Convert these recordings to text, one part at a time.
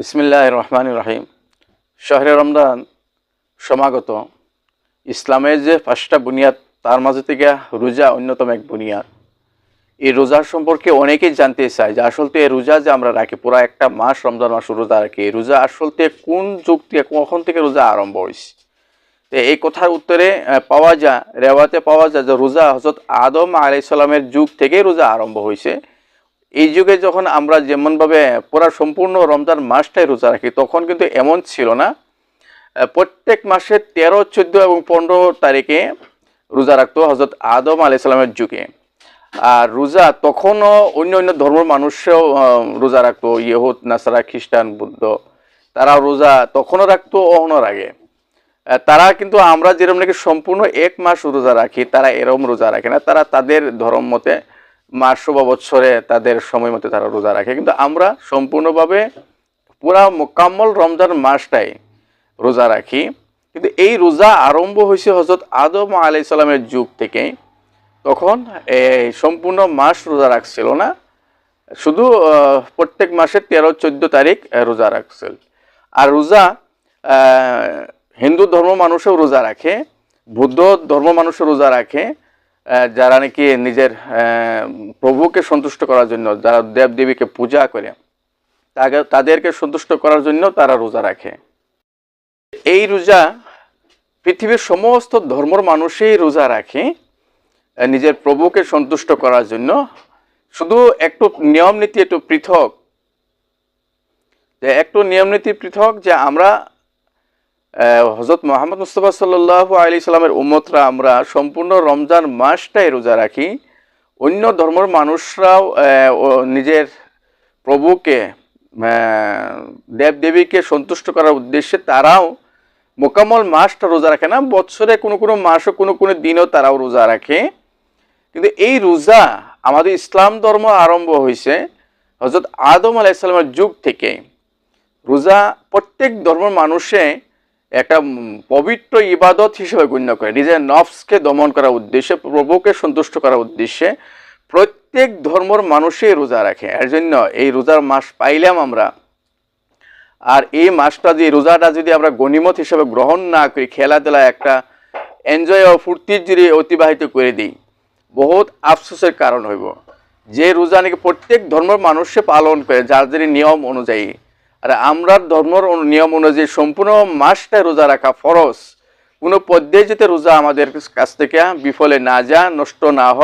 বিসমিল্লাহ রহমান রহিম শহরে রমজান সমাগত। ইসলামের যে পাঁচটা বুনিয়াদ, তার মাঝে থেকে রোজা অন্যতম এক বুনিয়াদ। এই রোজার সম্পর্কে অনেকেই জানতে চায় যে আসলতে এই রোজা যে আমরা রাখি, পুরো একটা মাস রমজান মাস রোজা রাখি, এই রোজা আসলতে কোন যুগ থেকে, কখন থেকে রোজা আরম্ভ হয়েছে তো এই কথার উত্তরে পাওয়া যায় রেওয়াতে পাওয়া যায় যে রোজা হজরত আদম আলাইসাল্লামের যুগ থেকেই রোজা আরম্ভ হয়েছে এই যুগে যখন আমরা যেমনভাবে পুরা সম্পূর্ণ রমজান মাসটাই রোজা রাখি, তখন কিন্তু এমন ছিল না। প্রত্যেক মাসে তেরো, চোদ্দ এবং পনেরো তারিখে রোজা রাখতো হজরত আদম আলাইসাল্লামের যুগে। আর রোজা তখনও অন্য অন্য ধর্মের মানুষও রোজা রাখতো। ইহুদ, নাসারা, খ্রিস্টান, বুদ্ধ তারা রোজা তখনও রাখতো অহনোর আগে। তারা কিন্তু আমরা যেরকম নাকি সম্পূর্ণ এক মাস রোজা রাখি, তারা এরকম রোজা রাখে না। তারা তাদের ধর্ম মতে মাস বা বছরে তাদের সময় মতে তারা রোজা রাখে। কিন্তু আমরা সম্পূর্ণভাবে পুরা মোকাম্মল রমজান মাসটাই রোজা রাখি। কিন্তু এই রোজা আরম্ভ হয়েছে হজরত আদম আলাই সালামের যুগ থেকে। তখন এই সম্পূর্ণ মাস রোজা রাখছিল না। শুধু প্রত্যেক মাসের তেরো, চোদ্দ তারিখ রোজা রাখছিল। আর রোজা হিন্দু ধর্ম মানুষও রোজা রাখে, বৌদ্ধ ধর্ম মানুষও রোজা রাখে। যারা নাকি নিজের প্রভুকে সন্তুষ্ট করার জন্য, যারা দেব দেবীকে পূজা করে, তাকে তাদেরকে সন্তুষ্ট করার জন্য তারা রোজা রাখে। এই রোজা পৃথিবীর সমস্ত ধর্মর মানুষই রোজা রাখে নিজের প্রভুকে সন্তুষ্ট করার জন্য। শুধু একটু নিয়ম নীতি একটু পৃথক। যে একটু নিয়ম নীতি পৃথক যে আমরা হজরত মোহাম্মদ মুস্তফা সাল্লাহ আলি সাল্লামের উম্মতরা আমরা সম্পূর্ণ রমজান মাসটাই রোজা রাখি। অন্য ধর্মের মানুষরাও নিজের প্রভুকে দেব দেবীকে সন্তুষ্ট করার উদ্দেশ্যে তারাও মোকামল মাসটা রোজা রাখে না, বছরে কোনো কোনো মাসও কোনো কোনো দিনও তারাও রোজা রাখে। কিন্তু এই রোজা আমাদের ইসলাম ধর্ম আরম্ভ হয়েছে হজরত আদম আলাইসাল্লামের যুগ থেকে। রোজা প্রত্যেক ধর্মের মানুষে একটা পবিত্র ইবাদত হিসেবে গণ্য করে। নিজের নফসকে দমন করার উদ্দেশ্যে, প্রভুকে সন্তুষ্ট করার উদ্দেশ্যে প্রত্যেক ধর্মর মানুষই রোজা রাখে। এর জন্য এই রোজার মাস পাইলাম আমরা। আর এই মাসটা যে রোজাটা যদি আমরা গণিমত হিসেবে গ্রহণ না করি, খেলাধুলা একটা এনজয় ও ফুর্তির যদি অতিবাহিত করে দিই, বহুত আফসোসের কারণ হইব। যে রোজা নাকি প্রত্যেক ধর্মের মানুষে পালন করে, যার যার নিয়ম অনুযায়ী আর আমরা ধর্মর নিয়ম অনুযায়ী সম্পূর্ণ মাসটা রোজা রাখা ফরজ। কোনো পদ্ধতিতে রোজা আমাদের কাছ থেকে বিফলে না যা নষ্ট না হ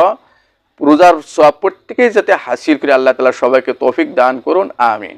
রোজার সব প্রত্যেকেই যাতে হাসিল করে আল্লাহ তালা সবাইকে তৌফিক দান করুন, আমিন।